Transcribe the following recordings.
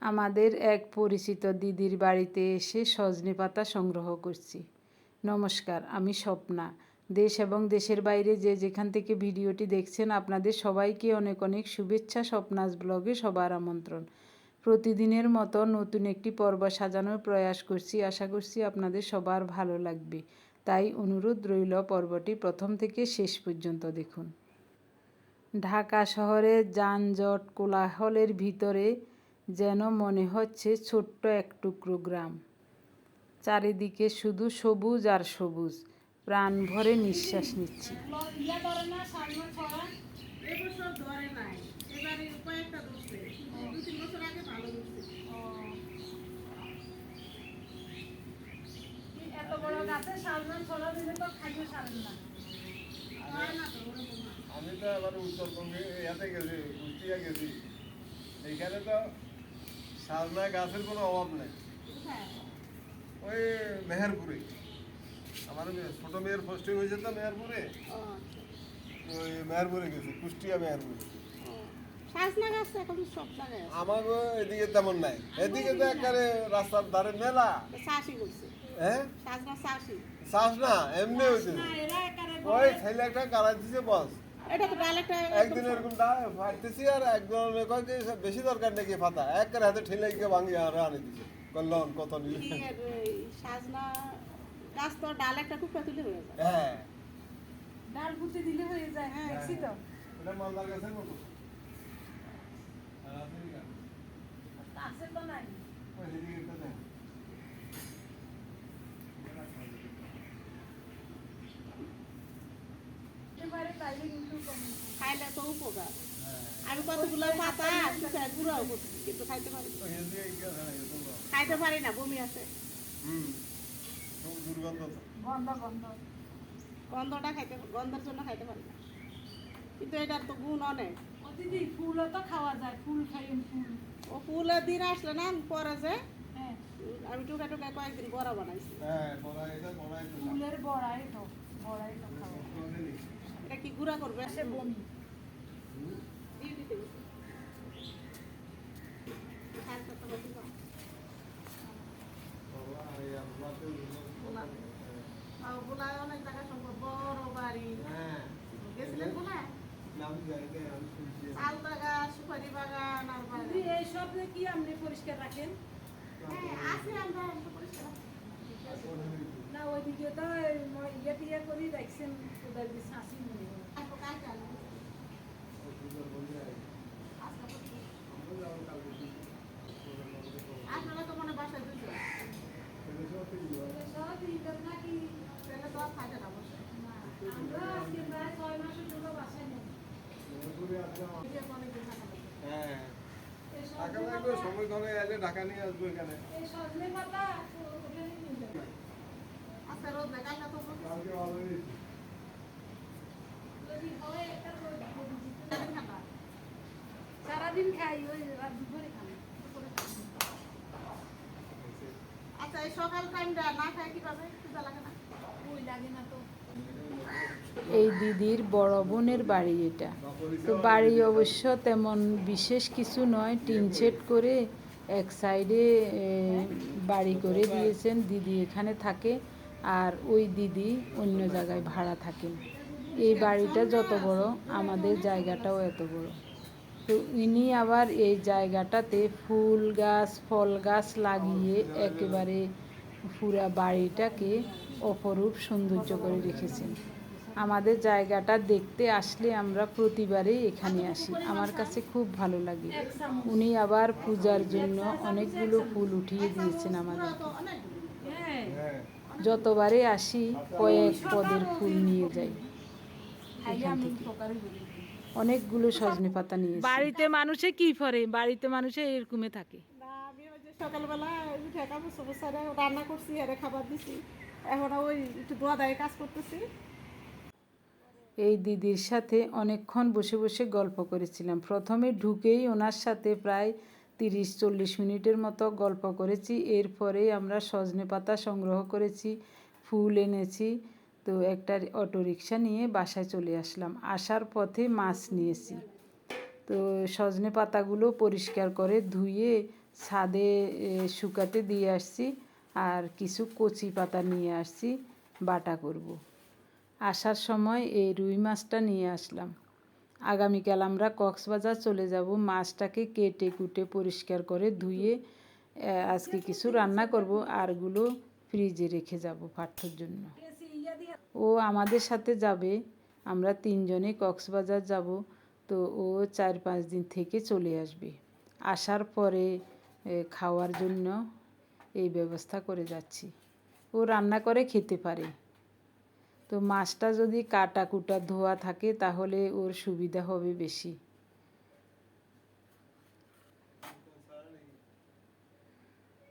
আমাদের এক পরিচিত দিদির বাড়িতে এসে সজনে পাতা সংগ্রহ করছি। নমস্কার, আমি স্বপ্না। দেশ এবং দেশের বাইরে যে যেখান থেকে ভিডিওটি দেখছেন, আপনাদের সবাইকে অনেক অনেক শুভেচ্ছা স্বপ্নাস ব্লগে সবার আমন্ত্রণ। প্রতিদিনের মতো নতুন একটি পর্ব সাজানোর প্রয়াস করছি। আশা করছি আপনাদের সবার ভালো লাগবে। তাই অনুরোধ রইল পর্বটি প্রথম থেকে শেষ পর্যন্ত দেখুন। ঢাকা শহরে যানজট কোলাহলের ভিতরে যেন মনে হচ্ছে ছোট্ট এক টুকরো গ্রাম। চারিদিকে শুধু সবুজ আর সবুজ। প্রাণ ভরে নিঃশ্বাস নিচ্ছি। এত। আমি তো এবার উত্তরবঙ্গে ইয়াতে গেছি কুষ্টিয়া গেছি। এখানে তো সাজনা গাছের কোনো অভাব নেই। হ্যাঁ। ওই মেহেরপুরে। আমার ছোট মেয়ের পোস্টিং হয়েছে তো মেহেরপুরে। ওই মেহেরপুরে গেছি কুষ্টিয়া মেহেরপুরে। আমাকে এদিকে তেমন নাই। এদিকে তো একেবারে রাস্তার ধারে মেলা। হ্যাঁ? না এমনি হয়েছে ওই ছেলে একটা গাড়া দিছে বস। এটা তো ডাল একটা একদিন এরকম ফাটতেছি আর একজন কয় যে বেশি দরকার নাকি ফাতা একবার হাতে ঠেলে গিয়ে ভাঙি আর আনে দিছে। কল্যাণ কত নিলে? কি এর এই সাজনা গাছ তো ডাল একটা টুকরা তুলে হয়ে যায়। হ্যাঁ। ডাল ফুটে দিলে হয়ে যায় হ্যাঁ, দেখছি তো। এটা মালদার আর কি? আছে তো নাই। ওই দিকে একটা দেন। এবারে তাইলে কিন্তু কমে খাইলে তো উপকার। আমি কতগুলো পাতা গুঁড়াও করছি কিন্তু খাইতে পারি আছে? খাইতে পারি না বমি গন্ধ গন্ধটা খাইতে গন্ধের জন্য খাইতে পারি না কিন্তু এটার তো গুণ অনেক ফুলও তো খাওয়া যায় ফুল খাইন ফুল ও ফুলের দিন আসলে না পরে যে হ্যাঁ আমি টুকা টুকা কয়েকদিন বড়া বানাইছি হ্যাঁ। ফুলের বড়াই তো বড়াই তো কি গুঁড়া করবে? সে বমি। অনেক টাকা সম্ভব বড় বাড়ি। হ্যাঁ। গেছিলেন শুনছি। চাল বাগান সুপারি বাগান আর দিদি এই সব যে কি আপনি পরিষ্কার রাখেন? হ্যাঁ আছে আমরা পরিষ্কার না ওইদিকে তো ইয়ে টিয়ে করে রাখছেন ওদের শাঁসি মনে হয় তারপর কালকে আনব। আজকে পরিষ্কার। আপনারা তো মনে বাসায় দুজন ওদের সব ঈদের নাকি তাহলে তো আর খাইতে না বসে না, আমরা আজকে প্রায় ছয় মাসের জন্য বাসায় নেই বিয়ে তো অনেকদিন থাকা লাগবে। হ্যাঁ। এই ঢাকা সজনে লাগবে, পাতা- সময় করে এলে ঢাকা নিয়ে আসব এখানে এই সজনে পাতা ওখানে নিয়ে যাবে। আজকে রোদ নেই কালকে তো রোদ। কালকে ভালো হয়েছে। যদি হয় সারাদিন খাই ওই দুপুরে খাই। আচ্ছা এই সকাল টাইমটা না খায় কীভাবে? ক্ষুধা লাগে না? ওই লাগে না তো। এই দিদির বড় বোনের বাড়ি এটা। তো বাড়ি অবশ্য তেমন বিশেষ কিছু নয় টিন সেট করে এক সাইডে বাড়ি করে দিয়েছেন। দিদি এখানে থাকে আর ওই দিদি অন্য জায়গায় ভাড়া থাকেন এই বাড়িটা যত বড়, আমাদের জায়গাটাও এত বড়। তো ইনি আবার এই জায়গাটাতে ফুল গাছ, ফল গাছ লাগিয়ে একেবারে পুরা বাড়িটাকে অপরূপ সৌন্দর্য করে রেখেছেন। আমাদের জায়গাটা দেখতে আসলে আমরা প্রতিবারেই এখানে আসি। আমার কাছে খুব ভালো লাগে। উনি আবার পূজার জন্য অনেকগুলো ফুল উঠিয়ে দিয়েছেন আমাদের। যতবারে আসি কয়েক পদের ফুল নিয়ে যাই। অনেকগুলো সজনে পাতা নিয়ে বাড়িতে মানুষে কি করে বাড়িতে মানুষে এরকমে থাকে। না ওই যে সকালবেলা রান্না করছি আরে খাবার দিছি। এখন ওই একটু দোয়া দায়ে কাজ করতেছি। এই দিদির সাথে অনেকক্ষণ বসে বসে গল্প করেছিলাম। প্রথমে ঢুকেই ওনার সাথে প্রায় তিরিশ চল্লিশ মিনিটের মতো গল্প করেছি। এরপরে আমরা সজনে পাতা সংগ্রহ করেছি, ফুল এনেছি, তো একটা অটো রিক্সা নিয়ে বাসায় চলে আসলাম। আসার পথে মাছ নিয়েছি। তো সজনে পাতাগুলো পরিষ্কার করে ধুয়ে ছাদে শুকাতে দিয়ে আসছি। আর কিছু কচি পাতা নিয়ে আসছি, বাটা করব। আসার সময় এই রুই মাছটা নিয়ে আসলাম। আগামীকাল আমরা কক্সবাজার চলে যাব। মাছটাকে কেটে কুটে পরিষ্কার করে ধুয়ে আজকে কিছু রান্না করব। আরগুলো ফ্রিজে রেখে যাব পাঠ্যর জন্য। ও আমাদের সাথে যাবে। আমরা তিনজনে কক্সবাজার যাব। তো ও চার পাঁচ দিন থেকে চলে আসবে। আসার পরে খাওয়ার জন্য এই ব্যবস্থা করে যাচ্ছি। ও রান্না করে খেতে পারে। তো মাছটা যদি কাটা কুটা ধোয়া থাকে, তাহলে ওর সুবিধা হবে বেশি।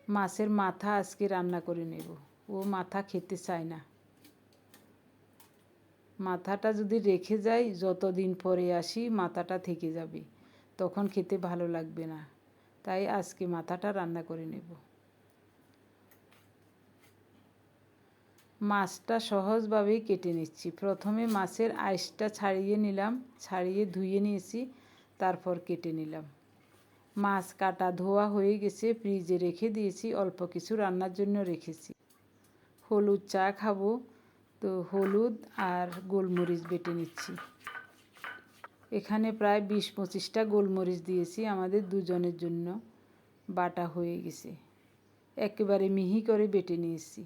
মাছের মাথা আজকে রান্না করে নেব। ও মাথা খেতে চায় না। মাথাটা যদি রেখে যাই, যতদিন পরে আসি, মাথাটা থেকে যাবে। তখন খেতে ভালো লাগবে না। তাই আজকে মাথাটা রান্না করে নেব। মাছটা সহজভাবেই কেটে নিচ্ছি। প্রথমে মাছের আইসটা ছাড়িয়ে নিলাম, ছাড়িয়ে ধুয়ে নিয়েছি, তারপর কেটে নিলাম। মাছ কাটা ধোয়া হয়ে গেছে, ফ্রিজে রেখে দিয়েছি, অল্প কিছু রান্নার জন্য রেখেছি। হলুদ চা খাব, তো হলুদ আর গোলমরিচ বেটে নিচ্ছি। এখানে প্রায় বিশ পঁচিশটা গোলমরিচ দিয়েছি আমাদের দুজনের জন্য, বাটা হয়ে গেছে। একেবারে মিহি করে বেটে নিয়েছি।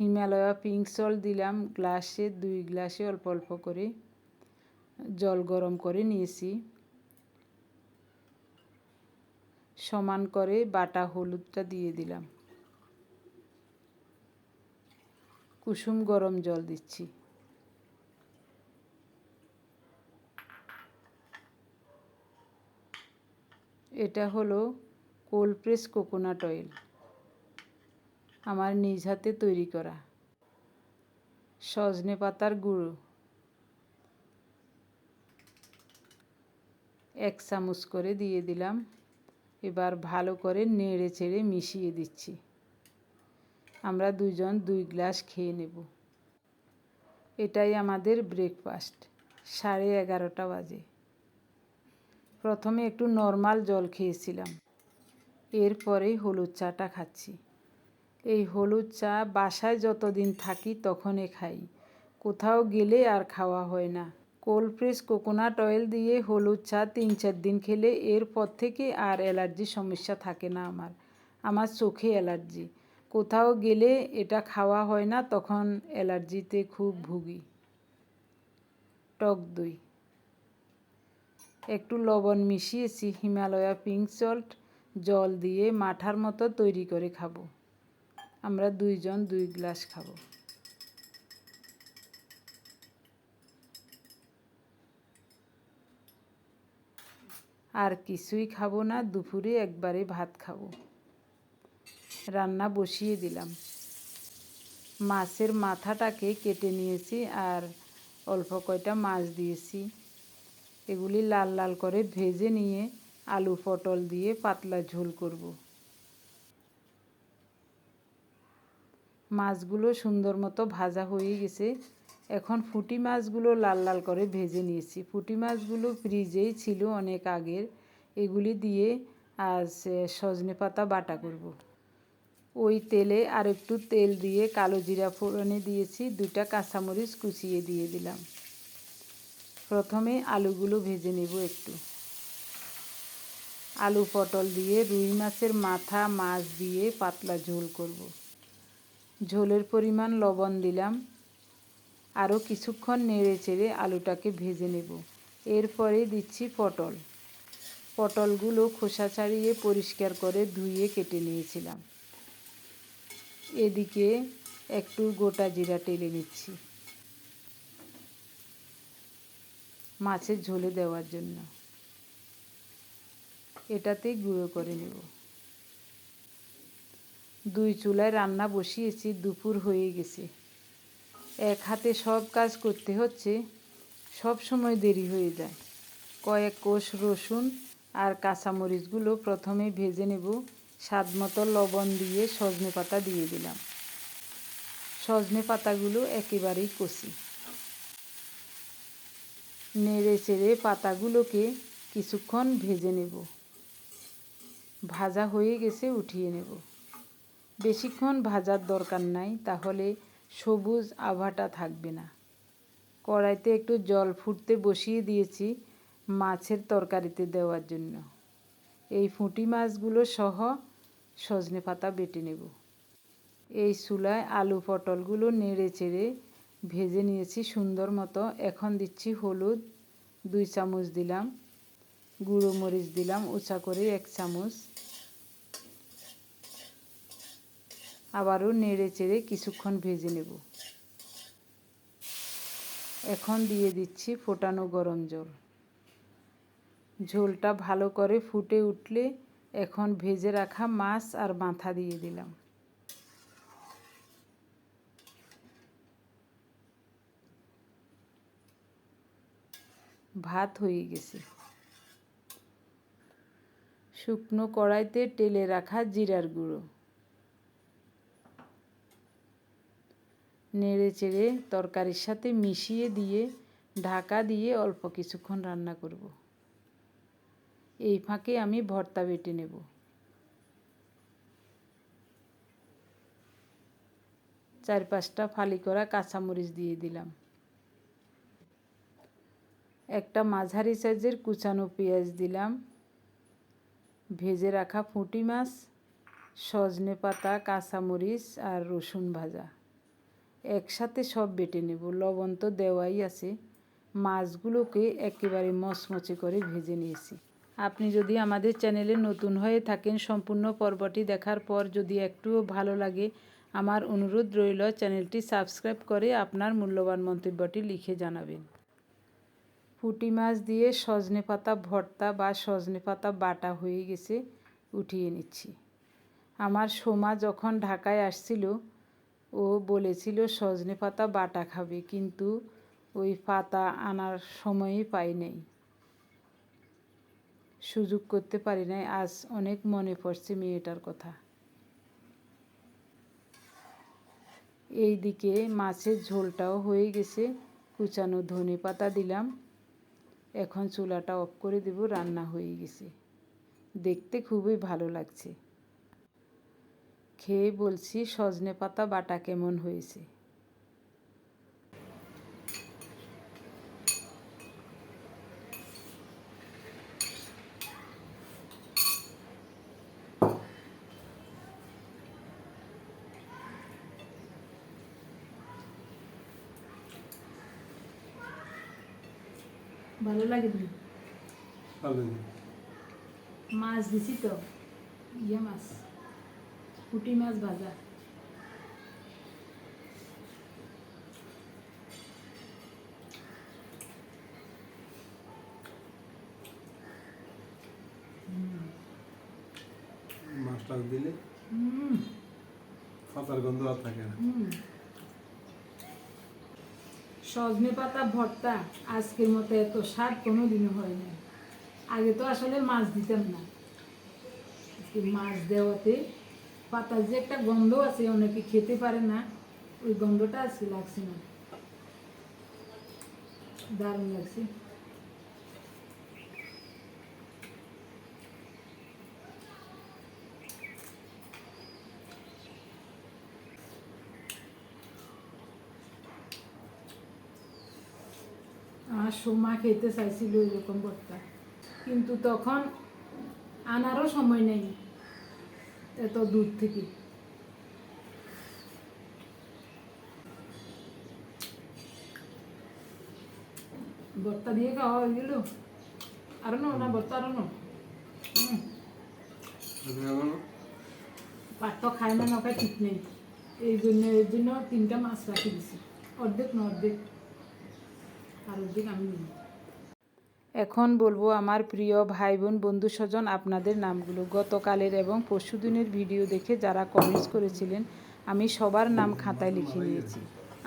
হিমালয়া পিঙ্ক সল্ট দিলাম গ্লাসে দুই গ্লাসে অল্প অল্প করে জল গরম করে নিয়েছি। সমান করে বাটা হলুদটা দিয়ে দিলাম। কুসুম গরম জল দিচ্ছি। এটা হলো কোল্ড প্রেস কোকোনাট অয়েল আমার নিজ হাতে তৈরি করা। সজনে পাতার গুঁড়ো। এক চামচ করে দিয়ে দিলাম। এবার ভালো করে নেড়ে চেড়ে মিশিয়ে দিচ্ছি। আমরা দুজন দুই গ্লাস খেয়ে নেব। এটাই আমাদের ব্রেকফাস্ট, সাড়ে এগারোটা বাজে। প্রথমে একটু নর্মাল জল খেয়েছিলাম। এরপরেই হলুদ চাটা খাচ্ছি। এই হলুদ চা বাসায় যতদিন থাকি তখনই খাই। কোথাও গেলে আর খাওয়া হয় না। কোল্ড প্রেস কোকোনাট অয়েল দিয়ে হলুদ চা তিন চার দিন খেলে এরপর থেকে আর অ্যালার্জির সমস্যা থাকে না আমার। আমার চোখে অ্যালার্জি। কোথাও গেলে এটা খাওয়া হয় না তখন অ্যালার্জিতে খুব ভুগি। টক দই। একটু লবণ মিশিয়েছি হিমালয়া পিঙ্ক সল্ট জল দিয়ে মাঠার মতো তৈরি করে খাব। আমরা দুইজন দুই গ্লাস খাব। আর কিছুই খাব না, দুপুরে একবারে ভাত খাব। রান্না বসিয়ে দিলাম। মাছের মাথাটাকে কেটে নিয়েছি আর অল্প কয়টা মাছ দিয়েছি। এগুলি লাল লাল করে ভেজে নিয়ে আলু পটল দিয়ে পাতলা ঝোল করব। মাছগুলো সুন্দর মতো ভাজা হয়ে গেছে। এখন ফুটি মাছগুলো লাল লাল করে ভেজে নিয়েছি। ফুটি মাছগুলো ফ্রিজেই ছিল অনেক আগের। এগুলি দিয়ে আজ সজনে পাতা বাটা করব। ওই তেলে আর একটু তেল দিয়ে কালো জিরা ফোড়নে দিয়েছি দুটা কাঁচামরিচ কুচিয়ে দিয়ে দিলাম। প্রথমে আলুগুলো ভেজে নেব একটু। আলু পটল দিয়ে রুই মাছের মাথা, মাছ দিয়ে পাতলা ঝোল করব। ঝোলের পরিমাণ লবণ দিলাম। আরও কিছুক্ষণ নেড়ে চেড়ে আলুটাকে ভেজে নেব। এরপরে দিচ্ছি পটল। পটলগুলো খোসা ছাড়িয়ে পরিষ্কার করে ধুয়ে কেটে নিয়েছিলাম। এদিকে একটু গোটা জিরা টেলে নিচ্ছি। মাছের ঝোলে দেওয়ার জন্য। এটাতেই গুঁড়ো করে নেব। দুই চুলায় রান্না বসিয়েছি, দুপুর হয়ে গেছে। এক হাতে সব কাজ করতে হচ্ছে, সব সময় দেরি হয়ে যায়। কয়েক কোষ রসুন আর কাঁচামরিচগুলো প্রথমে ভেজে নেব, স্বাদ মতো লবণ দিয়ে সজনে পাতা দিয়ে দিলাম। সজনে পাতাগুলো একেবারেই কষি। নেড়ে চেড়ে পাতাগুলোকে কিছুক্ষণ ভেজে নেব। ভাজা হয়ে গেছে, উঠিয়ে নেব। বেশিক্ষণ ভাজার দরকার নাই, তাহলে সবুজ আভাটা থাকবে না। কড়াইতে একটু জল ফুটতে বসিয়ে দিয়েছি মাছের তরকারিতে দেওয়ার জন্য। এই ফুঁটি মাছগুলো সহ সজনে পাতা বেটে নেব। এই চুলায় আলু পটলগুলো নেড়ে চেড়ে ভেজে নিয়েছি সুন্দর মতো। এখন দিচ্ছি হলুদ, দুই চামচ দিলাম, গুঁড়ো মরিচ দিলাম, উঁচা করে এক চামচ। আবারও নেড়ে চেড়ে কিছুক্ষণ ভেজে নেব। এখন দিয়ে দিচ্ছি ফোটানো গরম জল। ঝোলটা ভালো করে ফুটে উঠলে এখন ভেজে রাখা মাছ আর মাথা দিয়ে দিলাম। ভাত হয়ে গেছে। শুকনো কড়াইতে টেলে রাখা জিরার গুঁড়ো। নেড়ে চেড়ে তরকারির সাথে মিশিয়ে দিয়ে, ঢাকা দিয়ে অল্প কিছুক্ষণ রান্না করব। এই ফাঁকে আমি ভর্তা বেটে নেব। চার পাঁচটা ফালি করা কাঁচামরিচ দিয়ে দিলাম। একটা মাঝারি সাইজের কুচানো পেঁয়াজ দিলাম। ভেজে রাখা ফুটি মাছ, সজনে পাতা, কাঁচামরিচ আর রসুন ভাজা। একসাথে সব বেটে নেব। লবণ তো দেওয়াই আছে। মাছগুলোকে একেবারে মচমচে করে ভেজে নিয়েছি। আপনি যদি আমাদের চ্যানেলে নতুন হয়ে থাকেন সম্পূর্ণ পর্বটি দেখার পর যদি একটুও ভালো লাগে, আমার অনুরোধ রইল চ্যানেলটি সাবস্ক্রাইব করে আপনার মূল্যবান মন্তব্যটি লিখে জানাবেন। পুঁটি মাছ দিয়ে সজনে পাতা ভর্তা বা সজনে পাতা বাটা হয়ে গেছে, উঠিয়ে নিচ্ছি। আমার সোমা যখন ঢাকায় আসছিল ও বলেছিল, সজনে পাতা বাটা খাবে, কিন্তু ওই পাতা আনার সময়ই পাই নাই। সুযোগ করতে পারি নাই, আজ অনেক মনে পড়ছে মেয়েটার কথা। এইদিকে মাছের ঝোলটাও হয়ে গেছে, কুচানো ধনে পাতা দিলাম, এখন চুলাটা অফ করে দেব, রান্না হয়ে গেছে। দেখতে খুবই ভালো লাগছে। খেয়ে বলছি সজনে পাতা বাটা কেমন হয়েছে? ভালো লাগে তুমি? মাছ দিছি তো। পুঁটি মাছ ভাজা। মাছটা দিলে পাতার গন্ধ আর থাকে না। সজনে পাতা ভর্তা আজকের মতো এত স্বাদ কোনো দিনও হয় না আগে তো আসলে মাছ দিতাম না। মাছ দেওয়াতে পাতার যে একটা গন্ধ আছে, অনেকে খেতে পারে না, ওই গন্ধটা আছে লাগছে না। দারুণ লাগছে। আমার সোমা খেতে চাইছিল এরকম ভর্তা। কিন্তু তখন আনারও সময় নেই। এত দূর থেকে। ভর্তা দিয়ে খাওয়া হয়ে গেল। আরও নো ভর্তা আরও পাট তো খায় না না খায় ঠিক নেই। এই জন্য এর জন্য তিনটা মাছ রাখি দিছি। অর্ধেক, না অর্ধেক। আর অর্ধেক আমি নিই। এখন বলব আমার প্রিয় ভাই বোন বন্ধু স্বজন আপনাদের নামগুলো। গতকালের এবং পরশুদিনের ভিডিও দেখে যারা কমেন্টস করেছিলেন আমি সবার নাম খাতায় লিখে নিয়েছি।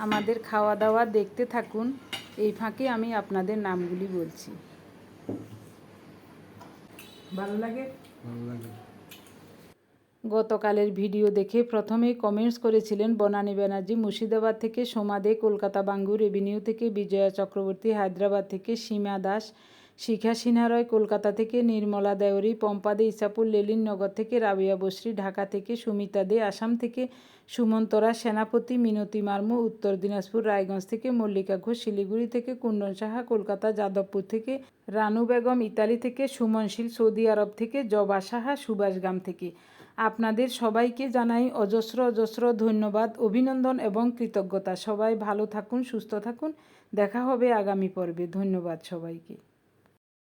আমাদের খাওয়া দাওয়া দেখতে থাকুন। এই ফাঁকে আমি আপনাদের নামগুলি বলছি। ভালো লাগে? গতকালের ভিডিও দেখে প্রথমেই কমেন্টস করেছিলেন বনানী ব্যানার্জি মুর্শিদাবাদ থেকে সোমা দে কলকাতা বাঙ্গুর রেভিনিউ থেকে বিজয়া চক্রবর্তী হায়দ্রাবাদ থেকে সীমা দাস শিখা সিনহা রয় কলকাতা থেকে, নির্মলা দেওরি পম্পা দে ইসাপুর লেলিননগর থেকে, রাবিয়া বসরি, ঢাকা থেকে, সুমিতা দে, আসাম থেকে, সুমন্তরা, সেনাপতি, মিনতি মার্মু, উত্তর দিনাজপুর, রায়গঞ্জ থেকে, মল্লিকা ঘোষ, শিলিগুড়ি থেকে কুণ্ডন সাহা, কলকাতা, যাদবপুর থেকে, রানু বেগম, ইতালি থেকে সুমনশীল সৌদি আরব থেকে, জবা সাহা সুভাষগ্রাম থেকে। আপনাদের সবাইকে জানাই অজস্র অজস্র ধন্যবাদ, অভিনন্দন এবং কৃতজ্ঞতা। সবাই ভালো থাকুন, সুস্থ থাকুন। দেখা হবে আগামী পর্বে। ধন্যবাদ সবাইকে।